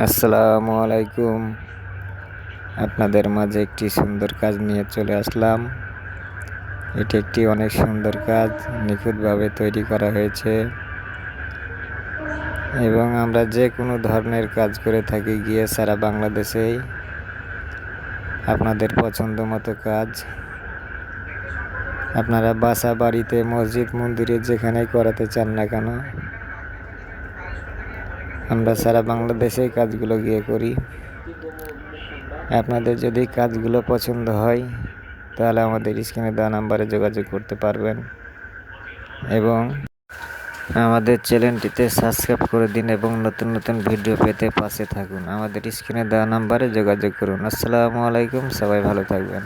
আসসালামু আলাইকুম। আপনাদের মাঝে একটি সুন্দর কাজ নিয়ে চলে আসলাম। এটি একটি অনেক সুন্দর কাজ, নিখুঁতভাবে তৈরি করা হয়েছে। এবং আমরা যে কোনো ধরনের কাজ করে থাকি গিয়ে সারা বাংলাদেশেই। আপনাদের পছন্দ মতো কাজ। আপনারা বাসা, বাড়িতে, মসজিদ, মন্দিরে যেখানেই করাতে চান না কেন আমরা সারা বাংলাদেশে কাজগুলো গিয়ে করি। আপনাদের যদি কাজগুলো পছন্দ হয়, তাহলে আমাদের স্ক্রিনে দেওয়া নাম্বারে যোগাযোগ করতে পারবেন। এবং আমাদের চ্যানেলটিতে সাবস্ক্রাইব করে দিন এবং নতুন নতুন ভিডিও পেতে পাশে থাকুন। আমাদের স্ক্রিনে দেওয়া নাম্বারে যোগাযোগ করুন। আসসালামু আলাইকুম, সবাই ভালো থাকবেন।